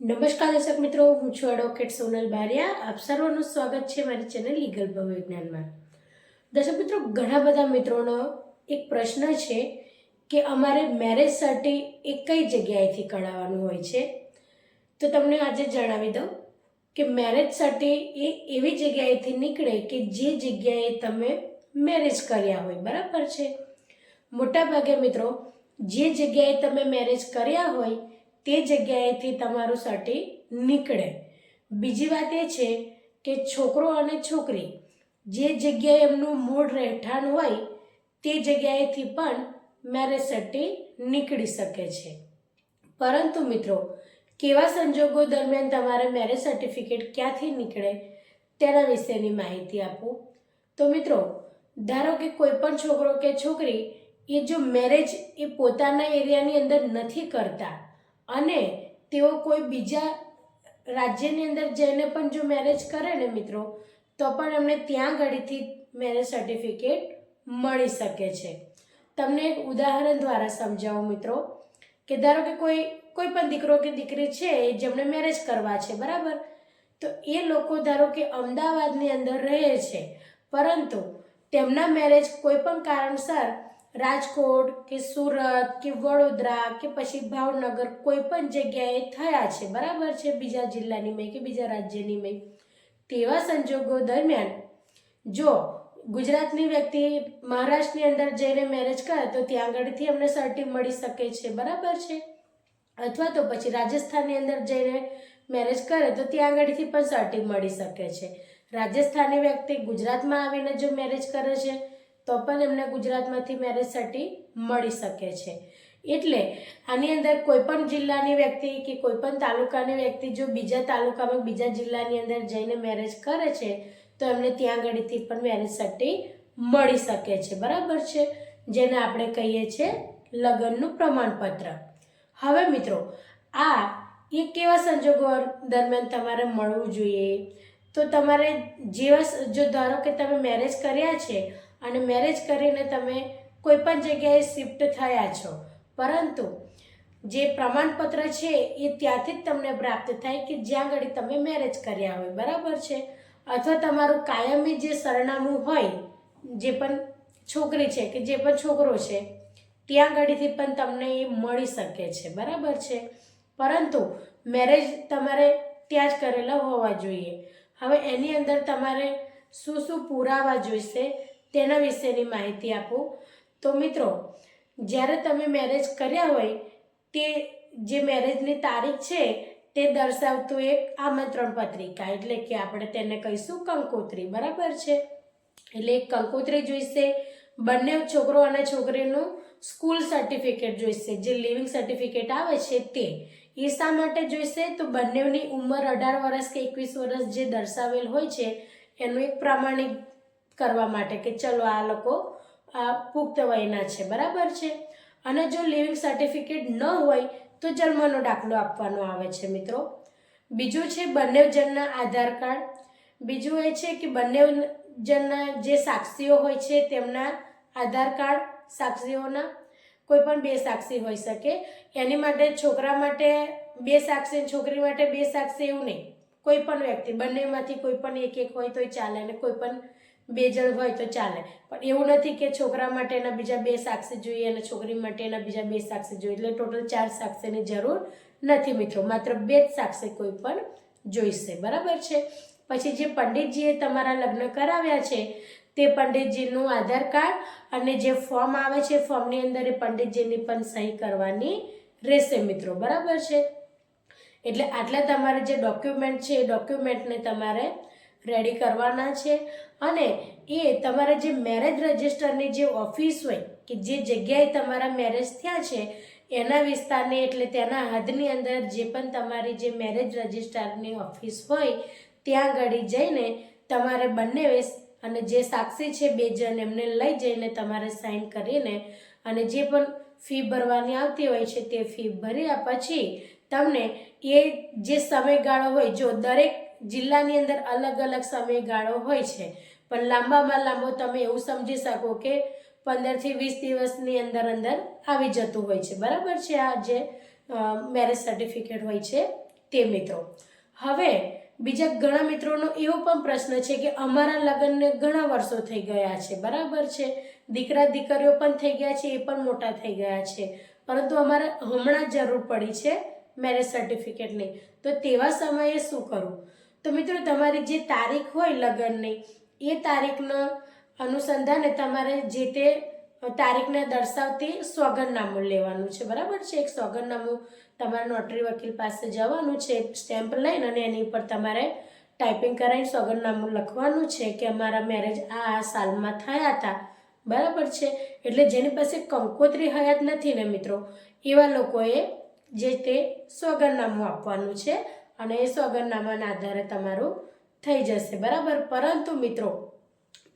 નમસ્કાર દર્શક મિત્રો, હું છું એડવોકેટ સોનલ બારિયા. આપ સર્વનું સ્વાગત છે મારી ચેનલ લીગલ ભવિજ્ઞાનમાં દર્શક મિત્રો, ઘણા બધા મિત્રોનો એક પ્રશ્ન છે કે અમારે મેરેજ સર્ટી એ કઈ જગ્યાએથી કઢાવવાનું હોય છે? તો તમને આજે જણાવી દઉં કે મેરેજ સર્ટી એ એવી જગ્યાએથી નીકળે કે જે જગ્યાએ તમે મેરેજ કર્યા હોય. બરાબર છે? મોટાભાગે મિત્રો, જે જગ્યાએ તમે મેરેજ કર્યા હોય તે જગ્યાએથી તમારું સર્ટી નીકળે. બીજી વાત એ છે કે છોકરો અને છોકરી જે જગ્યાએ એમનું મૂળ રહેઠાણ હોય, તે જગ્યાએથી પણ મેરેજ સર્ટી નીકળી શકે છે. પરંતુ મિત્રો, કેવા સંજોગો દરમિયાન તમારે મેરેજ સર્ટિફિકેટ ક્યાંથી નીકળે તેના વિશેની માહિતી આપું. તો મિત્રો, ધારો કે કોઈ પણ છોકરો કે છોકરી એ જો મેરેજ એ પોતાના એરિયાની અંદર નથી કરતા અને તેઓ કોઈ બીજા રાજ્યની અંદર જઈને પણ જો મેરેજ કરે ને મિત્રો, તો પણ એમને ત્યાં ઘડીથી મેરેજ સર્ટિફિકેટ મળી શકે છે. તમને એક ઉદાહરણ દ્વારા સમજાવું મિત્રો, કે ધારો કે કોઈ કોઈ પણ દીકરો કે દીકરી છે જેમણે મેરેજ કરવા છે, બરાબર? તો એ લોકો ધારો કે અમદાવાદની અંદર રહે છે, પરંતુ તેમના મેરેજ કોઈ પણ કારણસર રાજકોટ કે સુરત કે વડોદરા કે પછી ભાવનગર કોઈ પણ જગ્યાએ થયા છે. બરાબર છે? બીજા જિલ્લાની મેં કે બીજા રાજ્યની મેં તેવા સંજોગો દરમિયાન જો ગુજરાતની વ્યક્તિ મહારાષ્ટ્રની અંદર જઈને મેરેજ કરે તો ત્યાં આગળથી અમને સર્ટી મળી શકે છે. બરાબર છે? અથવા તો પછી રાજસ્થાનની અંદર જઈને મેરેજ કરે તો ત્યાં આગળથી પણ સર્ટી મળી શકે છે. રાજસ્થાની વ્યક્તિ ગુજરાતમાં આવીને જો મેરેજ કરે છે તો પણ એમને ગુજરાતમાંથી મેરેજ સર્ટી મળી શકે છે. એટલે આની અંદર કોઈપણ જિલ્લાની વ્યક્તિ કે કોઈપણ તાલુકાની વ્યક્તિ જો બીજા તાલુકામાં બીજા જિલ્લાની અંદર જઈને મેરેજ કરે છે, તો એમને ત્યાં આગળથી પણ મેરેજ સર્ટી મળી શકે છે. બરાબર છે? જેને આપણે કહીએ છીએ લગ્નનું પ્રમાણપત્ર. હવે મિત્રો, આ એ કેવા સંજોગો દરમિયાન તમારે મળવું જોઈએ? તો તમારે જેવા જો ધારો કે તમે મેરેજ કર્યા છે અને મેરેજ કરીને તમે કોઈ પણ જગ્યાએ શિફ્ટ થયા છો. પરંતુ જે પ્રમાણપત્ર છે એ ત્યાંથી જ તમને પ્રાપ્ત થાય કે જ્યાં આગળ તમે મેરેજ કર્યા હોય. બરાબર છે? અથવા તમારું કાયમી જે સરનામું હોય, જે પણ છોકરી છે કે જે પણ છોકરો છે, ત્યાં આગળથી પણ તમને એ મળી શકે છે. બરાબર છે? પરંતુ મેરેજ તમારે ત્યાં જ કરેલા હોવા જોઈએ. હવે એની અંદર તમારે શું શું પુરાવા જોઈશે? તેના વિશેની માહિતી આપું. તો મિત્રો, જ્યારે તમે મેરેજ કર્યા હોય, તે જે મેરેજની તારીખ છે, તે દર્શાવતું એક આમંત્રણ પત્રિકા. એટલે કે આપણે તેને કહીશું કંકોત્રી. બરાબર છે? એટલે એક કંકોત્રી જોઈશે, બંને છોકરો અને છોકરીનું સ્કૂલ સર્ટિફિકેટ જોઈશે. જે લિવિંગ સર્ટિફિકેટ આવે છે તે. એ શા માટે જોઈશે? તો બંનેની ઉંમર અઢાર વર્ષ કે એકવીસ વર્ષ જે દર્શાવેલ હોય છે, એનું એક પ્રમાણિક કરવા માટે કે ચલો આ લોકો આ પુખ્ત વયના છે, બરાબર છે? અને જો લિવિંગ સર્ટિફિકેટ ન હોય તો જન્મનો દાખલો આપવાનો આવે છે, મિત્રો. બીજું છે બંને જણના આધાર કાર્ડ. બીજું એ છે કે બંને જણના જે સાક્ષીઓ હોય છે તેમના આધાર કાર્ડ સાક્ષીઓના. કોઈ પણ બે સાક્ષી હોઈ શકે. એની માટે છોકરા માટે બે સાક્ષી છોકરી માટે બે સાક્ષી એવું નહીં. કોઈ પણ વ્યક્તિ, બંનેમાંથી કોઈ પણ એક એક હોય તો ચાલે અને કોઈ પણ બે જણ હોય તો ચાલે. પણ એવું નથી કે છોકરા માટેના બીજા બે સાક્ષી જોઈએ અને છોકરી માટેના બીજા બે સાક્ષી જોઈએ. એટલે ટોટલ ચાર સાક્ષીની જરૂર નથી મિત્રો. માત્ર બે જ સાક્ષી કોઈ પણ જોઈશે. બરાબર છે? પછી જે પંડિતજીએ તમારા લગ્ન કરાવ્યા છે, તે પંડિતજીનું આધાર કાર્ડ અને જે ફોર્મ આવે છે, ફોર્મની અંદર એ પંડિતજીની પણ સહી કરવાની રહેશે મિત્રો. બરાબર છે? એટલે આટલા તમારે જે ડોક્યુમેન્ટ છે, એ ડોક્યુમેન્ટને તમારે રેડી કરવાના છે. અને એ તમારા જે મેરેજ રજિસ્ટરની જે ઓફિસ હોય કે જે જગ્યાએ તમારા મેરેજ થયા છે, એના વિસ્તારને એટલે તેના હદની અંદર જે પણ તમારી જે મેરેજ રજિસ્ટરની ઓફિસ હોય, ત્યાં આગળ જઈને તમારે બંને અને જે સાક્ષી છે બે જણ એમને લઈ જઈને તમારે સાઈન કરીને અને જે પણ ફી ભરવાની આવતી હોય છે તે ફી ભર્યા પછી તમને એ જે સમયગાળો હોય જો દરેક જિલ્લાની અંદર અલગ અલગ સમયગાળો હોય છે. પણ લાંબામાં લાંબો તમે એવું સમજી શકો કે પંદરથી વીસ દિવસની અંદર અંદર આવી જતું હોય છે. બરાબર છે આ જે મેરેજ સર્ટિફિકેટ હોય છે તે મિત્રો. હવે બીજા ઘણા મિત્રોનો એવો પણ પ્રશ્ન છે કે અમારા લગ્નને ઘણા વર્ષો થઈ ગયા છે. બરાબર છે? દીકરા દીકરીઓ પણ થઈ ગયા છે, એ પણ મોટા થઈ ગયા છે. પરંતુ અમારે હમણાં જરૂર પડી છે મેરેજ સર્ટિફિકેટની તો તેવા સમયે શું કરવું તો મિત્રો, તમારી જે તારીખ હોય લગ્નની, એ તારીખના અનુસંધાને તમારે જે તે તારીખને દર્શાવતી સોગંદનામું લેવાનું છે. બરાબર છે? એક સોગંદનામું તમારે નોટરી વકીલ પાસે જવાનું છે સ્ટેમ્પ લઈને અને એની ઉપર તમારે ટાઈપિંગ કરાવીને સોગંદનામું લખવાનું છે કે અમારા મેરેજ આ આ સાલમાં થયા હતા. બરાબર છે? એટલે જેની પાસે કંકોત્રી હયાત નથી ને મિત્રો, એવા લોકોએ જે તે સોગંદનામું આપવાનું છે. અને એ સોગંદનામાના આધારે તમારું થઈ જશે. બરાબર? પરંતુ મિત્રો,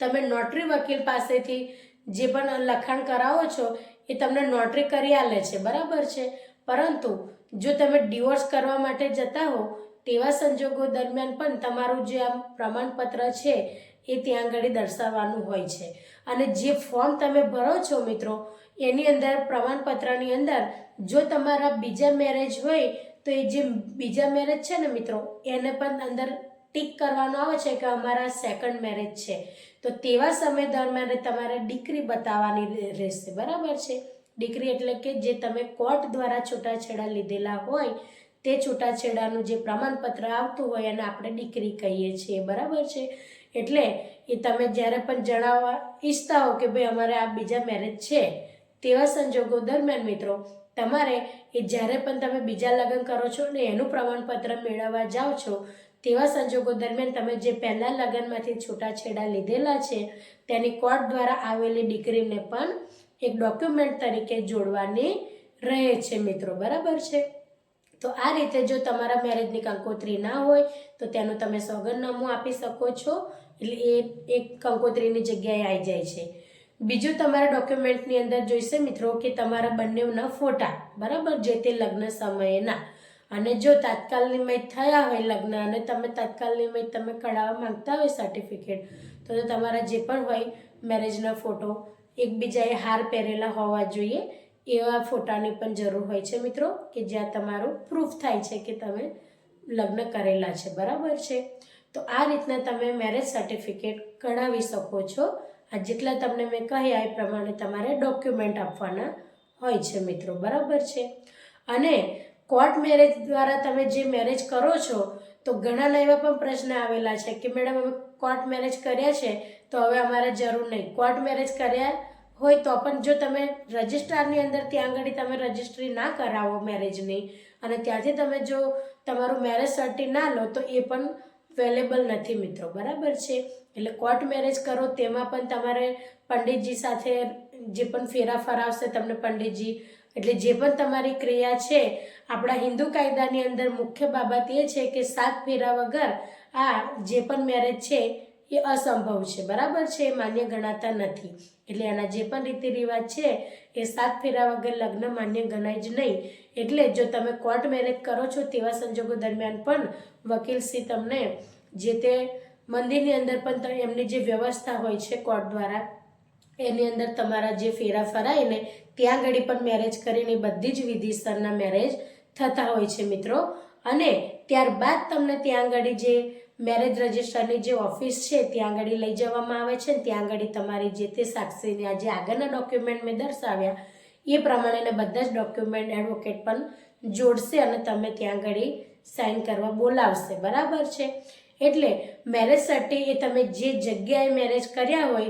તમે નોટરી વકીલ પાસેથી જે પણ લખાણ કરાવો છો, એ તમને નોટરી કરી આલે છે. બરાબર છે? પરંતુ જો તમે ડિવોર્સ કરવા માટે જતા હો, તેવા સંજોગો દરમિયાન પણ તમારું જે આ પ્રમાણપત્ર છે, એ ત્યાં આગળ દર્શાવવાનું હોય છે. અને જે ફોર્મ તમે ભરો છો મિત્રો, એની અંદર, પ્રમાણપત્રની અંદર, જો તમારા બીજા મેરેજ હોય તો એ જે બીજા મેરેજ છે ને મિત્રો, એને પણ અંદર ટીક કરવાનું આવે છે કે અમારા સેકન્ડ મેરેજ છે. તો તેવા સમય દરમિયાન તમારે દીકરી બતાવવાની રહેશે. બરાબર છે? દીકરી એટલે કે જે તમે કોર્ટ દ્વારા છૂટાછેડા લીધેલા હોય, તે છૂટાછેડાનું જે પ્રમાણપત્ર આવતું હોય એને આપણે દીકરી કહીએ છીએ. બરાબર છે? એટલે એ તમે જ્યારે પણ જણાવવા ઈચ્છતા હો કે ભાઈ અમારે આ બીજા મેરેજ છે, તેવા સંજોગો દરમિયાન મિત્રો તમારે એ જ્યારે પણ તમે બીજા લગ્ન કરો છો ને એનું પ્રમાણપત્ર મેળવવા જાઓ છો, તેવા સંજોગો દરમિયાન તમે જે પહેલાં લગ્નમાંથી છૂટાછેડા લીધેલા છે, તેની કોર્ટ દ્વારા આવેલી દીકરીને પણ એક ડોક્યુમેન્ટ તરીકે જોડવાની રહે છે મિત્રો, બરાબર છે? તો આ રીતે જો તમારા મેરેજની કંકોત્રી ના હોય, તો તેનું તમે સોગંદનામું આપી શકો છો, એટલે એ એક કંકોત્રીની જગ્યાએ આવી જાય છે. બીજું તમારા ડોક્યુમેન્ટની અંદર જોઈશે મિત્રો કે તમારા બંનેના ફોટા, બરાબર? જે તે લગ્ન સમયેના. અને જો તાત્કાલ નિમિત્ત થયા હોય લગ્ન અને તમે તાત્કાલ નિમિત્ત તમે કઢાવવા માંગતા હોય સર્ટિફિકેટ તો તમારા જે પણ હોય મેરેજના ફોટો એકબીજાએ હાર પહેરેલા હોવા જોઈએ. એવા ફોટાની પણ જરૂર હોય છે મિત્રો કે જ્યાં તમારું પ્રૂફ થાય છે કે તમે લગ્ન કરેલા છે. બરાબર છે? તો આ રીતના તમે મેરેજ સર્ટિફિકેટ કઢાવી શકો છો. આ જેટલા તમને મેં કહ્યા એ પ્રમાણે તમારે ડોક્યુમેન્ટ આપવાના હોય છે મિત્રો, બરાબર છે? અને કોર્ટ મેરેજ દ્વારા તમે જે મેરેજ કરો છો, તો ઘણાના એવા પણ પ્રશ્ન આવેલા છે કે મેડમ અમે કોર્ટ મેરેજ કર્યા છે, તો હવે અમારે જરૂર નહીં. કોર્ટ મેરેજ કર્યા હોય તો પણ જો તમે રજિસ્ટ્રારની અંદર ત્યાં આગળ તમે રજિસ્ટ્રી ના કરાવો મેરેજની અને ત્યાંથી તમે જો તમારું મેરેજ સર્ટી ના લો, તો એ પણ વેલેબલ નથી મિત્રો, બરાબર છે? એટલે કોર્ટ મેરેજ કરો, તેમાં પણ તમારે પંડિતજી સાથે જે પણ ફેરા ફરાવશે તમને પંડિતજી, એટલે જે પણ તમારી ક્રિયા છે, આપણા હિન્દુ કાયદાની અંદર મુખ્ય બાબત એ છે કે સાત ફેરા વગર આ જે પણ મેરેજ છે, એ અસંભવ છે, બરાબર છે? એ માન્ય ગણાતા નથી. એટલે એના જે પણ રીતિ રિવાજ છે, એ સાત ફેરા વગર લગ્ન માન્ય ગણાય જ નહીં. એટલે જો તમે કોર્ટ મેરેજ કરો છો તેવા સંજોગો દરમિયાન પણ વકીલશ્રી તમને જે તે મંદિરની અંદર પણ એમની જે વ્યવસ્થા હોય છે કોર્ટ દ્વારા, એની અંદર તમારા જે ફેરા ફરાઈને ત્યાં આગળ પણ મેરેજ કરીને બધી જ વિધિસરના મેરેજ થતા હોય છે મિત્રો. અને ત્યારબાદ તમને ત્યાં આગળ જે મેરેજ રજિસ્ટરની જે ઓફિસ છે, ત્યાં આગળ લઈ જવામાં આવે છે ને ત્યાં આગળ તમારી જે તે સાક્ષીને આ જે આગળના ડોક્યુમેન્ટ મેં દર્શાવ્યા, એ પ્રમાણેના બધા જ ડોક્યુમેન્ટ એડવોકેટ પણ જોડશે અને તમે ત્યાં આગળ સાઇન કરવા બોલાવશે. બરાબર છે? એટલે મેરેજ સર્ટી એ તમે જે જગ્યાએ મેરેજ કર્યા હોય,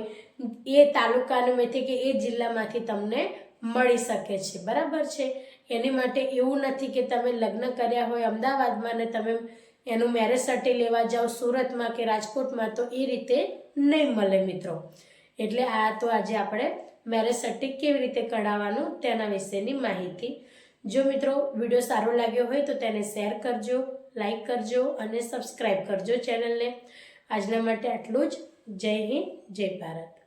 એ તાલુકામાંથી કે એ જિલ્લામાંથી તમને મળી શકે છે. બરાબર છે? એની માટે એવું નથી કે તમે લગ્ન કર્યા હોય અમદાવાદમાં ને તમે એનું મેરેજ સર્ટી લેવા જાઓ સુરતમાં કે રાજકોટમાં તો એ રીતે નહીં મળે મિત્રો. એટલે આ તો આજે આપણે મેરેજ સર્ટી કેવી રીતે કઢાવવાનું તેના વિશેની માહિતી. જો મિત્રો વીડિયો સારો લાગ્યો હોય તો તેને શેર કરજો લાઈક કરજો અને સબસ્ક્રાઈબ કરજો ચેનલને આજના માટે આટલું જ. જય હિન્દ, જય ભારત.